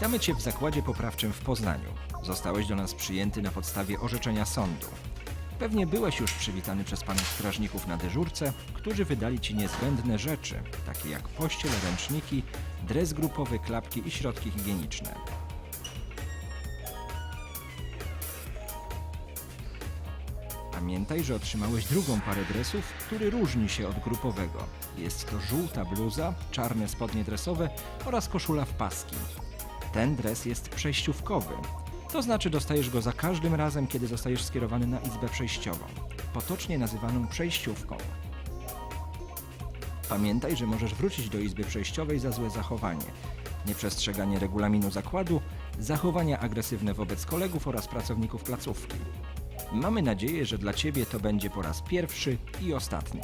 Witamy Cię w zakładzie poprawczym w Poznaniu. Zostałeś do nas przyjęty na podstawie orzeczenia sądu. Pewnie byłeś już przywitany przez panów strażników na dyżurce, którzy wydali Ci niezbędne rzeczy, takie jak pościel, ręczniki, dres grupowy, klapki i środki higieniczne. Pamiętaj, że otrzymałeś drugą parę dresów, który różni się od grupowego. Jest to żółta bluza, czarne spodnie dresowe oraz koszula w paski. Ten dres jest przejściówkowy. To znaczy dostajesz go za każdym razem, kiedy zostajesz skierowany na izbę przejściową, potocznie nazywaną przejściówką. Pamiętaj, że możesz wrócić do izby przejściowej za złe zachowanie, nieprzestrzeganie regulaminu zakładu, zachowania agresywne wobec kolegów oraz pracowników placówki. Mamy nadzieję, że dla Ciebie to będzie po raz pierwszy i ostatni.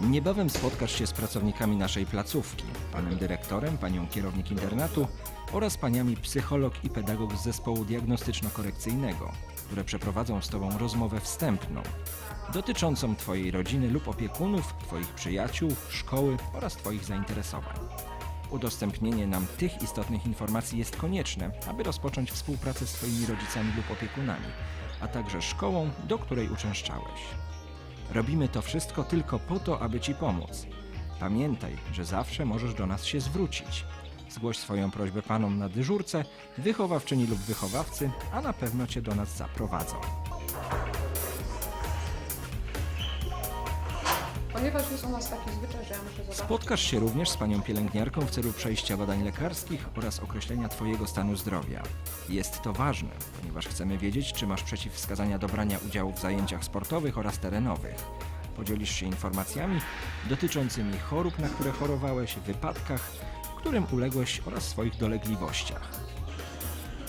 Niebawem spotkasz się z pracownikami naszej placówki, panem dyrektorem, panią kierownik internatu oraz paniami psycholog i pedagog z zespołu diagnostyczno-korekcyjnego, które przeprowadzą z Tobą rozmowę wstępną dotyczącą Twojej rodziny lub opiekunów, Twoich przyjaciół, szkoły oraz Twoich zainteresowań. Udostępnienie nam tych istotnych informacji jest konieczne, aby rozpocząć współpracę z Twoimi rodzicami lub opiekunami, a także szkołą, do której uczęszczałeś. Robimy to wszystko tylko po to, aby Ci pomóc. Pamiętaj, że zawsze możesz do nas się zwrócić. Zgłoś swoją prośbę panom na dyżurce, wychowawczyni lub wychowawcy, a na pewno Cię do nas zaprowadzą. Ponieważ jest u nas taki zwyczaj, że ja muszę zobaczyć... Spotkasz się również z panią pielęgniarką w celu przejścia badań lekarskich oraz określenia Twojego stanu zdrowia. Jest to ważne, ponieważ chcemy wiedzieć, czy masz przeciwwskazania do brania udziału w zajęciach sportowych oraz terenowych. Podzielisz się informacjami dotyczącymi chorób, na które chorowałeś, wypadkach, którym uległeś oraz swoich dolegliwościach.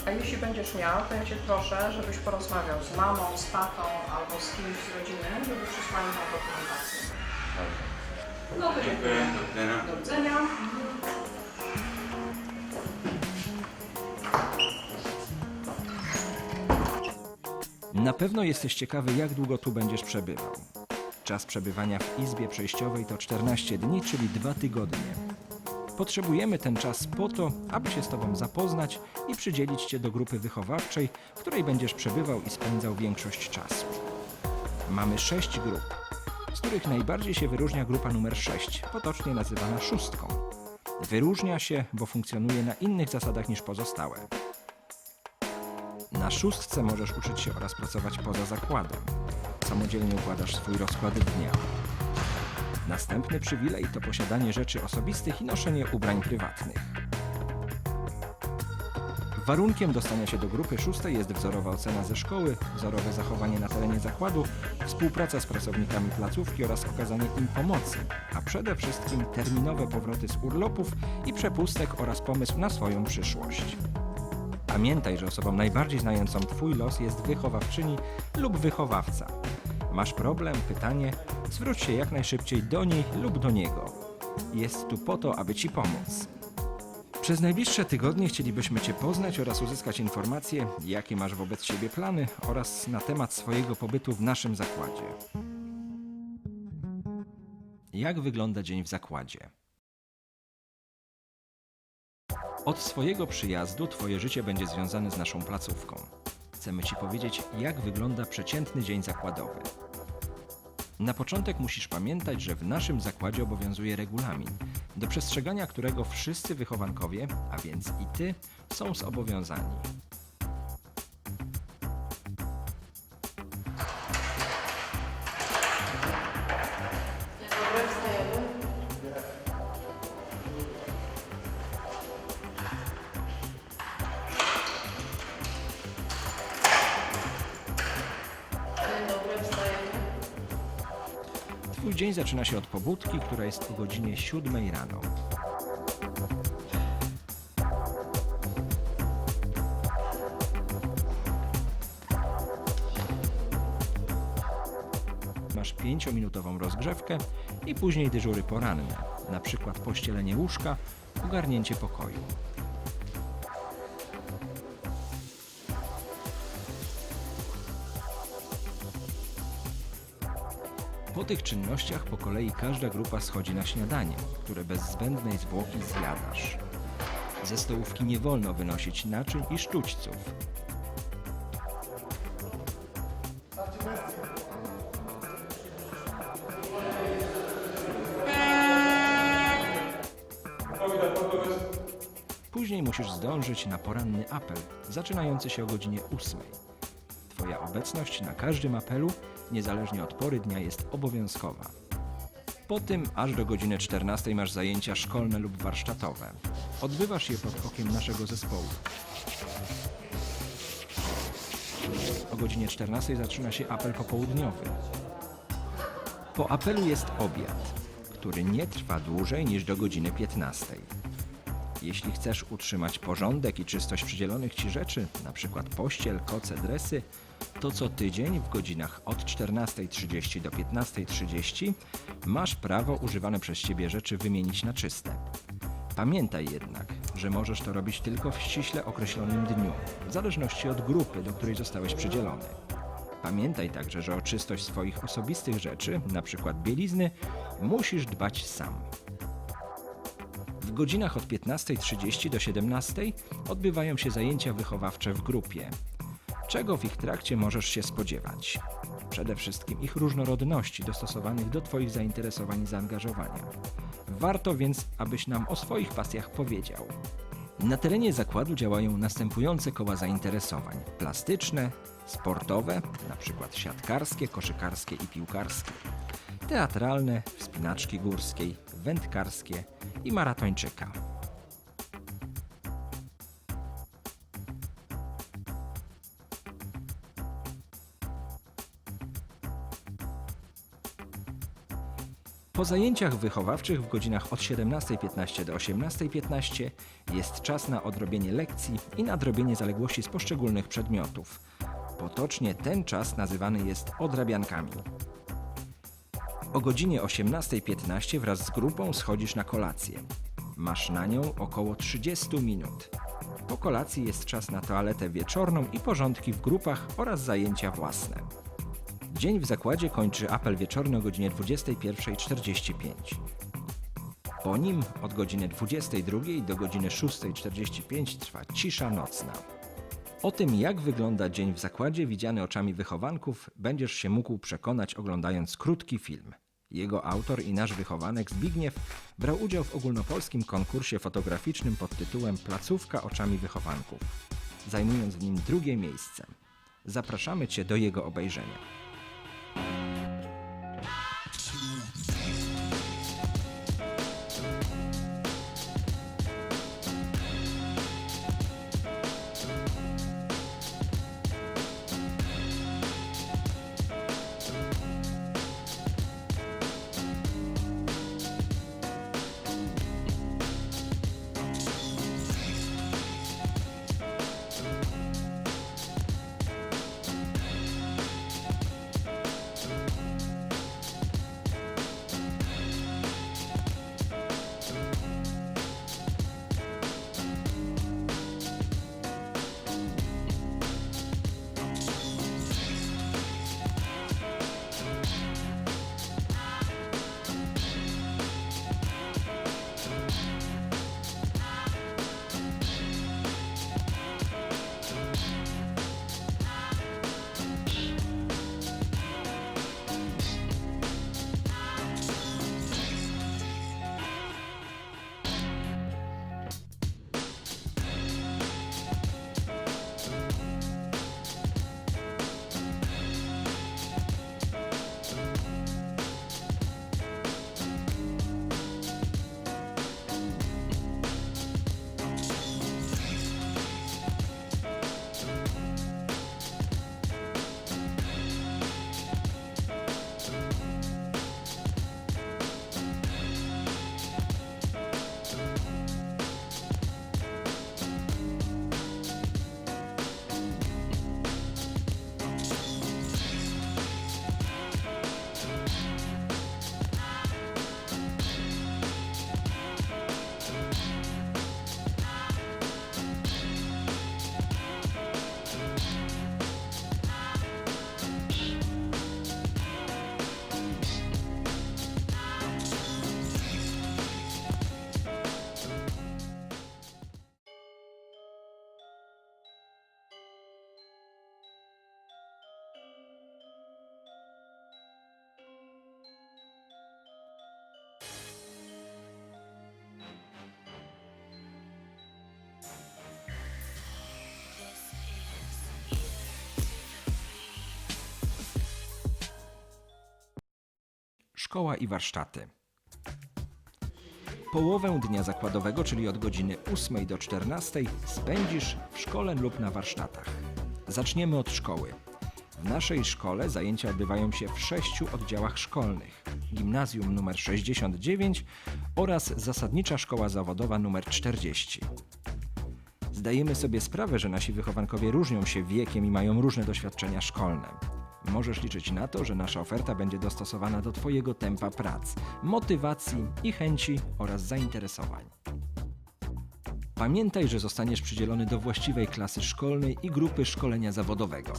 A jeśli będziesz miał, to ja Cię proszę, żebyś porozmawiał z mamą, z tatą albo z kimś z rodziny, żeby przysłali nam dokumentację. No to dziękuję. Do widzenia. Na pewno jesteś ciekawy, jak długo tu będziesz przebywał. Czas przebywania w izbie przejściowej to 14 dni, czyli 2 tygodnie. Potrzebujemy ten czas po to, aby się z Tobą zapoznać i przydzielić Cię do grupy wychowawczej, w której będziesz przebywał i spędzał większość czasu. Mamy sześć grup, z których najbardziej się wyróżnia grupa numer 6, potocznie nazywana szóstką. Wyróżnia się, bo funkcjonuje na innych zasadach niż pozostałe. Na szóstce możesz uczyć się oraz pracować poza zakładem. Samodzielnie układasz swój rozkład dnia. Następny przywilej to posiadanie rzeczy osobistych i noszenie ubrań prywatnych. Warunkiem dostania się do grupy szóstej jest wzorowa ocena ze szkoły, wzorowe zachowanie na terenie zakładu, współpraca z pracownikami placówki oraz okazanie im pomocy, a przede wszystkim terminowe powroty z urlopów i przepustek oraz pomysł na swoją przyszłość. Pamiętaj, że osobą najbardziej znającą Twój los jest wychowawczyni lub wychowawca. Masz problem, pytanie, zwróć się jak najszybciej do niej lub do niego. Jest tu po to, aby Ci pomóc. Przez najbliższe tygodnie chcielibyśmy Cię poznać oraz uzyskać informacje, jakie masz wobec siebie plany oraz na temat swojego pobytu w naszym zakładzie. Jak wygląda dzień w zakładzie? Od swojego przyjazdu Twoje życie będzie związane z naszą placówką. Chcemy Ci powiedzieć, jak wygląda przeciętny dzień zakładowy. Na początek musisz pamiętać, że w naszym zakładzie obowiązuje regulamin, do przestrzegania którego wszyscy wychowankowie, a więc i Ty, są zobowiązani. Dzień zaczyna się od pobudki, która jest o godzinie 7 rano. Masz 5-minutową rozgrzewkę i później dyżury poranne, na przykład pościelenie łóżka, ogarnięcie pokoju. Tych czynnościach po kolei każda grupa schodzi na śniadanie, które bez zbędnej zwłoki zjadasz. Ze stołówki nie wolno wynosić naczyń i sztućców. Później musisz zdążyć na poranny apel, zaczynający się o godzinie 8. Obecność na każdym apelu, niezależnie od pory dnia, jest obowiązkowa. Po tym aż do godziny 14 masz zajęcia szkolne lub warsztatowe. Odbywasz je pod okiem naszego zespołu. O godzinie 14 zaczyna się apel popołudniowy. Po apelu jest obiad, który nie trwa dłużej niż do godziny 15. Jeśli chcesz utrzymać porządek i czystość przydzielonych Ci rzeczy, np. pościel, koce, dresy, to co tydzień w godzinach od 14.30 do 15.30 masz prawo używane przez Ciebie rzeczy wymienić na czyste. Pamiętaj jednak, że możesz to robić tylko w ściśle określonym dniu, w zależności od grupy, do której zostałeś przydzielony. Pamiętaj także, że o czystość swoich osobistych rzeczy, np. bielizny, musisz dbać sam. W godzinach od 15.30 do 17.00 odbywają się zajęcia wychowawcze w grupie. Czego w ich trakcie możesz się spodziewać? Przede wszystkim ich różnorodności dostosowanych do Twoich zainteresowań i zaangażowania. Warto więc, abyś nam o swoich pasjach powiedział. Na terenie zakładu działają następujące koła zainteresowań: plastyczne, sportowe, np. siatkarskie, koszykarskie i piłkarskie, teatralne, wspinaczki górskiej, wędkarskie i maratończyka. Po zajęciach wychowawczych w godzinach od 17.15 do 18.15 jest czas na odrobienie lekcji i nadrobienie zaległości z poszczególnych przedmiotów. Potocznie ten czas nazywany jest odrabiankami. O godzinie 18.15 wraz z grupą schodzisz na kolację. Masz na nią około 30 minut. Po kolacji jest czas na toaletę wieczorną i porządki w grupach oraz zajęcia własne. Dzień w zakładzie kończy apel wieczorny o godzinie 21.45. Po nim od godziny 22 do godziny 6.45 trwa cisza nocna. O tym, jak wygląda dzień w zakładzie widziany oczami wychowanków, będziesz się mógł przekonać oglądając krótki film. Jego autor i nasz wychowanek Zbigniew brał udział w ogólnopolskim konkursie fotograficznym pod tytułem Placówka oczami wychowanków, zajmując w nim drugie miejsce. Zapraszamy Cię do jego obejrzenia. Szkoła i warsztaty. Połowę dnia zakładowego, czyli od godziny 8 do 14, spędzisz w szkole lub na warsztatach. Zaczniemy od szkoły. W naszej szkole zajęcia odbywają się w sześciu oddziałach szkolnych: Gimnazjum nr 69 oraz Zasadnicza Szkoła Zawodowa nr 40. Zdajemy sobie sprawę, że nasi wychowankowie różnią się wiekiem i mają różne doświadczenia szkolne. Możesz liczyć na to, że nasza oferta będzie dostosowana do Twojego tempa prac, motywacji i chęci oraz zainteresowań. Pamiętaj, że zostaniesz przydzielony do właściwej klasy szkolnej i grupy szkolenia zawodowego.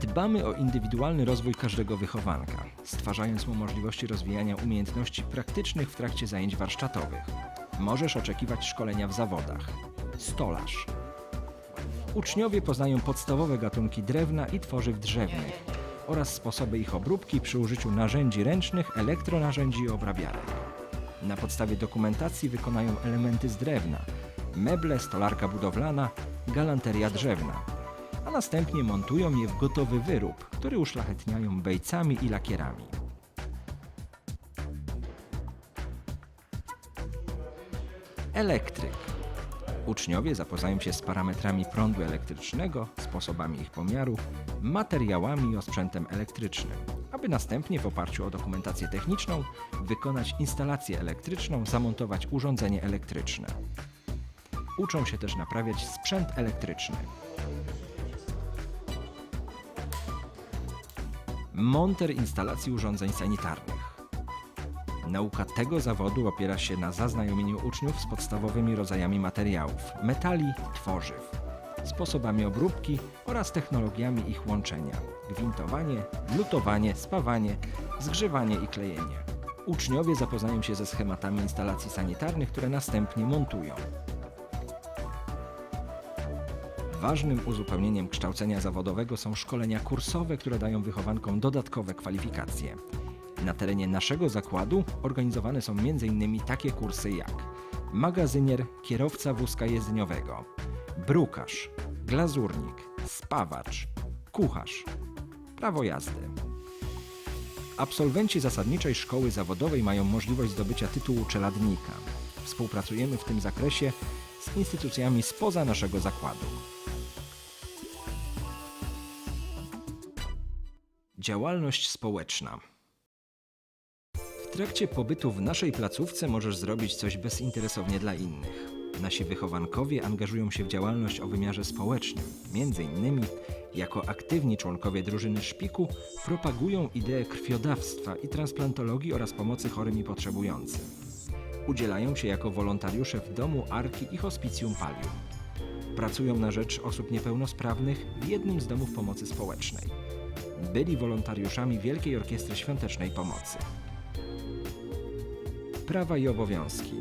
Dbamy o indywidualny rozwój każdego wychowanka, stwarzając mu możliwości rozwijania umiejętności praktycznych w trakcie zajęć warsztatowych. Możesz oczekiwać szkolenia w zawodach. Stolarz. Uczniowie poznają podstawowe gatunki drewna i tworzyw drzewnych oraz sposoby ich obróbki przy użyciu narzędzi ręcznych, elektronarzędzi i obrabiarek. Na podstawie dokumentacji wykonają elementy z drewna, meble, stolarka budowlana, galanteria drzewna, a następnie montują je w gotowy wyrób, który uszlachetniają bejcami i lakierami. Elektryk. Uczniowie zapoznają się z parametrami prądu elektrycznego, sposobami ich pomiaru, materiałami i osprzętem elektrycznym, aby następnie w oparciu o dokumentację techniczną wykonać instalację elektryczną, zamontować urządzenie elektryczne. Uczą się też naprawiać sprzęt elektryczny. Monter instalacji urządzeń sanitarnych. Nauka tego zawodu opiera się na zaznajomieniu uczniów z podstawowymi rodzajami materiałów, metali, tworzyw, sposobami obróbki oraz technologiami ich łączenia gwintowanie, lutowanie, spawanie, zgrzewanie i klejenie. Uczniowie zapoznają się ze schematami instalacji sanitarnych, które następnie montują. Ważnym uzupełnieniem kształcenia zawodowego są szkolenia kursowe, które dają wychowankom dodatkowe kwalifikacje. Na terenie naszego zakładu organizowane są m.in. takie kursy jak magazynier, kierowca wózka jezdniowego, brukarz, glazurnik, spawacz, kucharz, prawo jazdy. Absolwenci zasadniczej szkoły zawodowej mają możliwość zdobycia tytułu czeladnika. Współpracujemy w tym zakresie z instytucjami spoza naszego zakładu. Działalność społeczna. Trakcie pobytu w naszej placówce możesz zrobić coś bezinteresownie dla innych. Nasi wychowankowie angażują się w działalność o wymiarze społecznym. Między innymi, jako aktywni członkowie drużyny szpiku, propagują ideę krwiodawstwa i transplantologii oraz pomocy chorym i potrzebującym. Udzielają się jako wolontariusze w domu Arki i Hospicjum Palium. Pracują na rzecz osób niepełnosprawnych w jednym z domów pomocy społecznej. Byli wolontariuszami Wielkiej Orkiestry Świątecznej Pomocy. Prawa i obowiązki.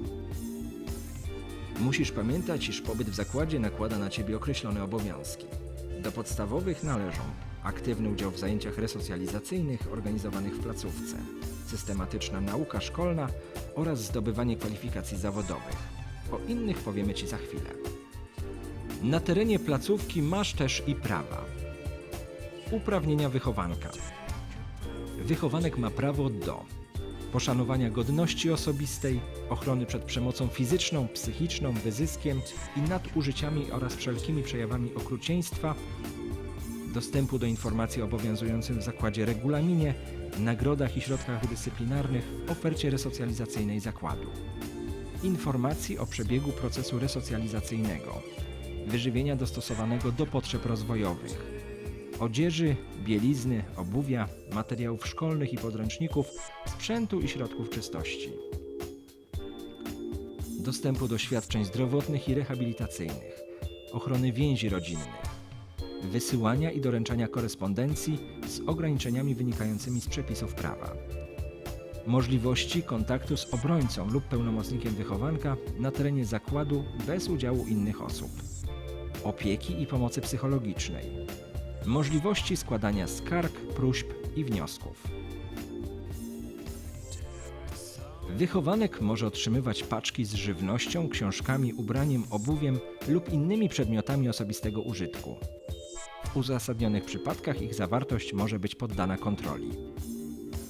Musisz pamiętać, iż pobyt w zakładzie nakłada na ciebie określone obowiązki. Do podstawowych należą aktywny udział w zajęciach resocjalizacyjnych organizowanych w placówce, systematyczna nauka szkolna oraz zdobywanie kwalifikacji zawodowych. O innych powiemy Ci za chwilę. Na terenie placówki masz też i prawa. Uprawnienia wychowanka. Wychowanek ma prawo do poszanowania godności osobistej, ochrony przed przemocą fizyczną, psychiczną, wyzyskiem i nadużyciami oraz wszelkimi przejawami okrucieństwa, dostępu do informacji o obowiązującym w zakładzie regulaminie, nagrodach i środkach dyscyplinarnych ofercie resocjalizacyjnej zakładu, informacji o przebiegu procesu resocjalizacyjnego, wyżywienia dostosowanego do potrzeb rozwojowych, odzieży, bielizny, obuwia, materiałów szkolnych i podręczników, sprzętu i środków czystości. Dostępu do świadczeń zdrowotnych i rehabilitacyjnych, ochrony więzi rodzinnych, wysyłania i doręczania korespondencji z ograniczeniami wynikającymi z przepisów prawa. Możliwości kontaktu z obrońcą lub pełnomocnikiem wychowanka na terenie zakładu bez udziału innych osób. Opieki i pomocy psychologicznej, możliwości składania skarg, próśb i wniosków. Wychowanek może otrzymywać paczki z żywnością, książkami, ubraniem, obuwiem lub innymi przedmiotami osobistego użytku. W uzasadnionych przypadkach ich zawartość może być poddana kontroli.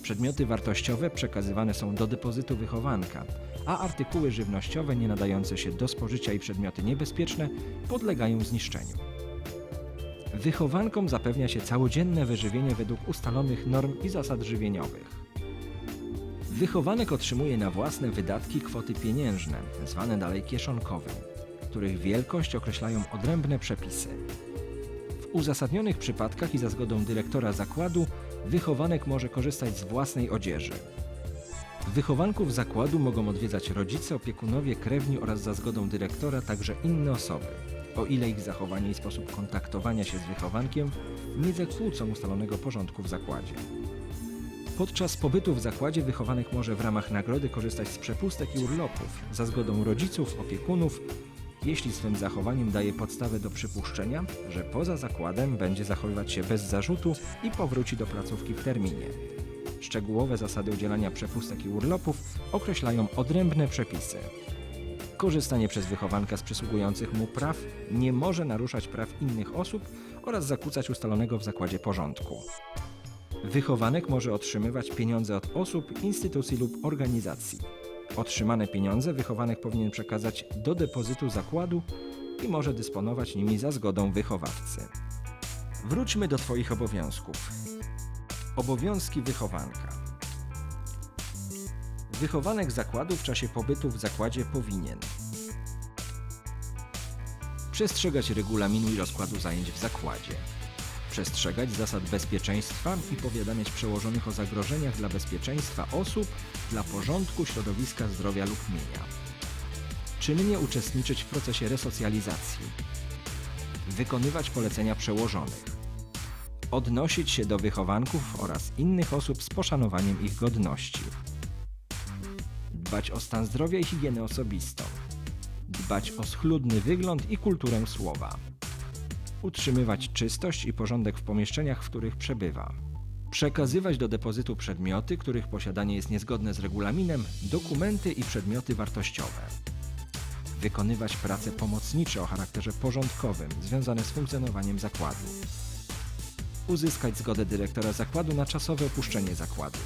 Przedmioty wartościowe przekazywane są do depozytu wychowanka, a artykuły żywnościowe nie nadające się do spożycia i przedmioty niebezpieczne podlegają zniszczeniu. Wychowankom zapewnia się całodzienne wyżywienie według ustalonych norm i zasad żywieniowych. Wychowanek otrzymuje na własne wydatki kwoty pieniężne, zwane dalej kieszonkowym, których wielkość określają odrębne przepisy. W uzasadnionych przypadkach i za zgodą dyrektora zakładu wychowanek może korzystać z własnej odzieży. Wychowanków zakładu mogą odwiedzać rodzice, opiekunowie, krewni oraz za zgodą dyrektora także inne osoby, o ile ich zachowanie i sposób kontaktowania się z wychowankiem nie zakłócą ustalonego porządku w zakładzie. Podczas pobytu w zakładzie wychowanek może w ramach nagrody korzystać z przepustek i urlopów za zgodą rodziców, opiekunów, jeśli swym zachowaniem daje podstawę do przypuszczenia, że poza zakładem będzie zachowywać się bez zarzutu i powróci do placówki w terminie. Szczegółowe zasady udzielania przepustek i urlopów określają odrębne przepisy. Korzystanie przez wychowanka z przysługujących mu praw nie może naruszać praw innych osób oraz zakłócać ustalonego w zakładzie porządku. Wychowanek może otrzymywać pieniądze od osób, instytucji lub organizacji. Otrzymane pieniądze wychowanek powinien przekazać do depozytu zakładu i może dysponować nimi za zgodą wychowawcy. Wróćmy do Twoich obowiązków. Obowiązki wychowanka. Wychowanek zakładu w czasie pobytu w zakładzie powinien przestrzegać regulaminu i rozkładu zajęć w zakładzie, przestrzegać zasad bezpieczeństwa i powiadamiać przełożonych o zagrożeniach dla bezpieczeństwa osób, dla porządku, środowiska, zdrowia lub mienia. Czynnie uczestniczyć w procesie resocjalizacji. Wykonywać polecenia przełożonych. Odnosić się do wychowanków oraz innych osób z poszanowaniem ich godności. Dbać o stan zdrowia i higienę osobistą. Dbać o schludny wygląd i kulturę słowa utrzymywać czystość i porządek w pomieszczeniach, w których przebywa. Przekazywać do depozytu przedmioty, których posiadanie jest niezgodne z regulaminem, dokumenty i przedmioty wartościowe. Wykonywać prace pomocnicze o charakterze porządkowym, związane z funkcjonowaniem zakładu. Uzyskać zgodę dyrektora zakładu na czasowe opuszczenie zakładu.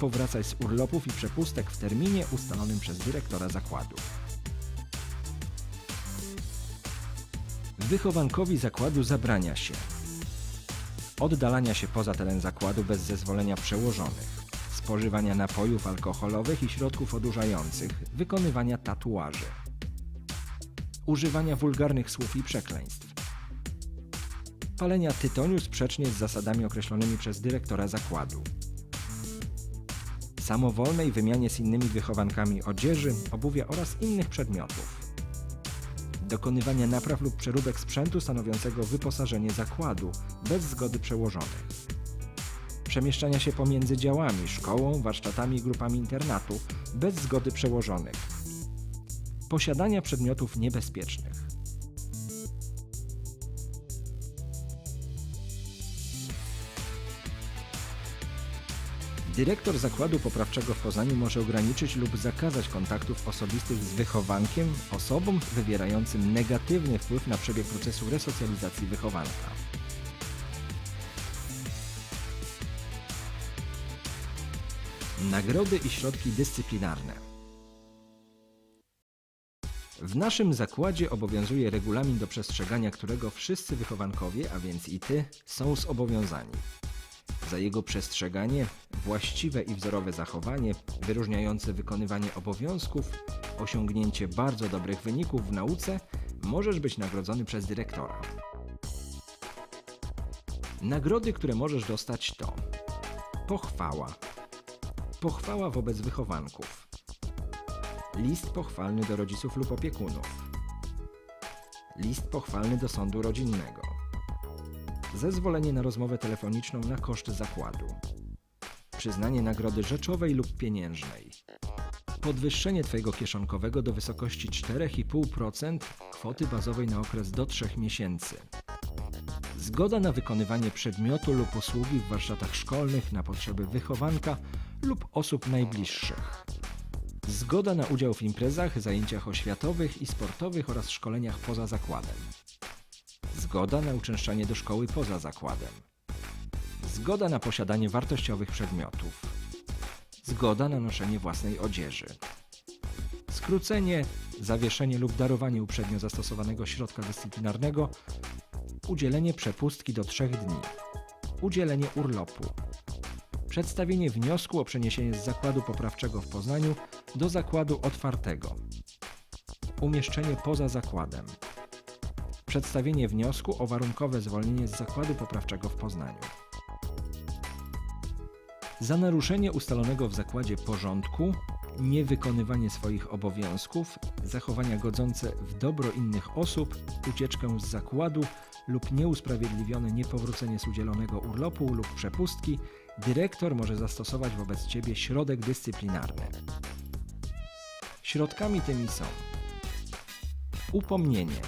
Powracać z urlopów i przepustek w terminie ustalonym przez dyrektora zakładu. Wychowankowi zakładu zabrania się. Oddalania się poza teren zakładu bez zezwolenia przełożonych, spożywania napojów alkoholowych i środków odurzających, wykonywania tatuaży, używania wulgarnych słów i przekleństw, palenia tytoniu sprzecznie z zasadami określonymi przez dyrektora zakładu, samowolnej wymianie z innymi wychowankami odzieży, obuwia oraz innych przedmiotów dokonywania napraw lub przeróbek sprzętu stanowiącego wyposażenie zakładu bez zgody przełożonych, przemieszczania się pomiędzy działami, szkołą, warsztatami i grupami internatu bez zgody przełożonych, posiadania przedmiotów niebezpiecznych. Dyrektor zakładu poprawczego w Poznaniu może ograniczyć lub zakazać kontaktów osobistych z wychowankiem osobom wywierającym negatywny wpływ na przebieg procesu resocjalizacji wychowanka. Nagrody i środki dyscyplinarne. W naszym zakładzie obowiązuje regulamin, do przestrzegania którego wszyscy wychowankowie, a więc i ty, są zobowiązani za jego przestrzeganie, właściwe i wzorowe zachowanie, wyróżniające wykonywanie obowiązków, osiągnięcie bardzo dobrych wyników w nauce, możesz być nagrodzony przez dyrektora. Nagrody, które możesz dostać to pochwała, pochwała wobec wychowanków, list pochwalny do rodziców lub opiekunów, list pochwalny do sądu rodzinnego zezwolenie na rozmowę telefoniczną na koszt zakładu, przyznanie nagrody rzeczowej lub pieniężnej, podwyższenie Twojego kieszonkowego do wysokości 4,5% kwoty bazowej na okres do 3 miesięcy, zgoda na wykonywanie przedmiotu lub usługi w warsztatach szkolnych na potrzeby wychowanka lub osób najbliższych. Zgoda na udział w imprezach, zajęciach oświatowych i sportowych oraz szkoleniach poza zakładem. Zgoda na uczęszczanie do szkoły poza zakładem. Zgoda na posiadanie wartościowych przedmiotów. zgoda na noszenie własnej odzieży. Skrócenie, zawieszenie lub darowanie uprzednio zastosowanego środka dyscyplinarnego, udzielenie przepustki do trzech dni, udzielenie urlopu, przedstawienie wniosku o przeniesienie z zakładu poprawczego w Poznaniu do zakładu otwartego, umieszczenie poza zakładem, przedstawienie wniosku o warunkowe zwolnienie z zakładu poprawczego w Poznaniu. Za naruszenie ustalonego w zakładzie porządku, niewykonywanie swoich obowiązków, zachowania godzące w dobro innych osób, ucieczkę z zakładu lub nieusprawiedliwione niepowrócenie z udzielonego urlopu lub przepustki, dyrektor może zastosować wobec Ciebie środek dyscyplinarny. Środkami tymi są upomnienie,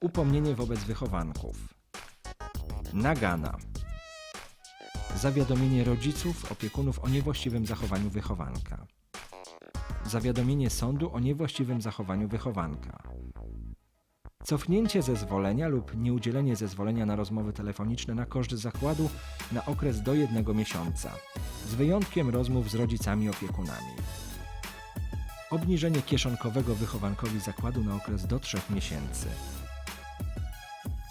upomnienie wobec wychowanków, nagana, zawiadomienie rodziców, opiekunów o niewłaściwym zachowaniu wychowanka, zawiadomienie sądu o niewłaściwym zachowaniu wychowanka, cofnięcie zezwolenia lub nieudzielenie zezwolenia na rozmowy telefoniczne na koszt zakładu na okres do jednego miesiąca, z wyjątkiem rozmów z rodzicami opiekunami. Obniżenie kieszonkowego wychowankowi zakładu na okres do 3 miesięcy.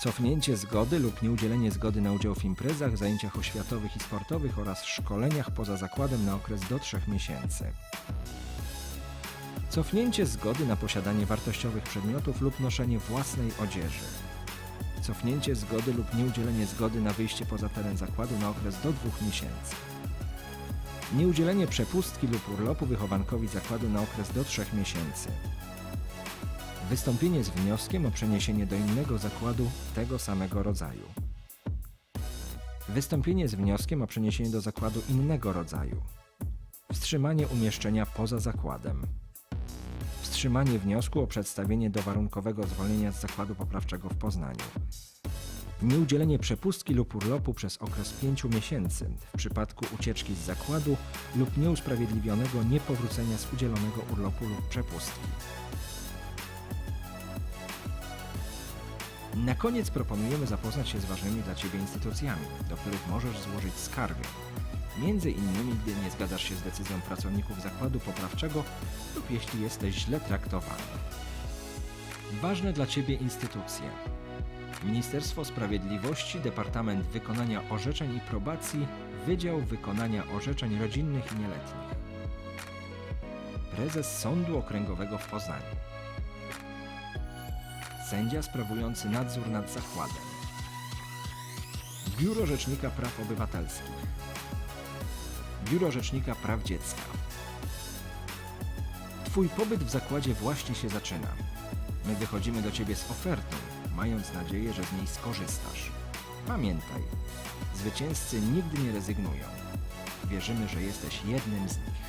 Cofnięcie zgody lub nieudzielenie zgody na udział w imprezach, zajęciach oświatowych i sportowych oraz szkoleniach poza zakładem na okres do 3 miesięcy. Cofnięcie zgody na posiadanie wartościowych przedmiotów lub noszenie własnej odzieży. Cofnięcie zgody lub nieudzielenie zgody na wyjście poza teren zakładu na okres do 2 miesięcy. Nieudzielenie przepustki lub urlopu wychowankowi zakładu na okres do 3 miesięcy. Wystąpienie z wnioskiem o przeniesienie do innego zakładu tego samego rodzaju. Wystąpienie z wnioskiem o przeniesienie do zakładu innego rodzaju. Wstrzymanie umieszczenia poza zakładem. Wstrzymanie wniosku o przedstawienie do warunkowego zwolnienia z zakładu poprawczego w Poznaniu. Nieudzielenie przepustki lub urlopu przez okres 5 miesięcy w przypadku ucieczki z zakładu lub nieusprawiedliwionego niepowrócenia z udzielonego urlopu lub przepustki. Na koniec proponujemy zapoznać się z ważnymi dla Ciebie instytucjami, do których możesz złożyć skargę. Między innymi, gdy nie zgadzasz się z decyzją pracowników zakładu poprawczego lub jeśli jesteś źle traktowany. Ważne dla Ciebie instytucje. Ministerstwo Sprawiedliwości, Departament Wykonania Orzeczeń i Probacji, Wydział Wykonania Orzeczeń Rodzinnych i Nieletnich. Prezes Sądu Okręgowego w Poznaniu. Sędzia sprawujący nadzór nad zakładem. Biuro Rzecznika Praw Obywatelskich. Biuro Rzecznika Praw Dziecka. Twój pobyt w zakładzie właśnie się zaczyna. My wychodzimy do Ciebie z ofertą, mając nadzieję, że z niej skorzystasz. Pamiętaj, zwycięzcy nigdy nie rezygnują. Wierzymy, że jesteś jednym z nich.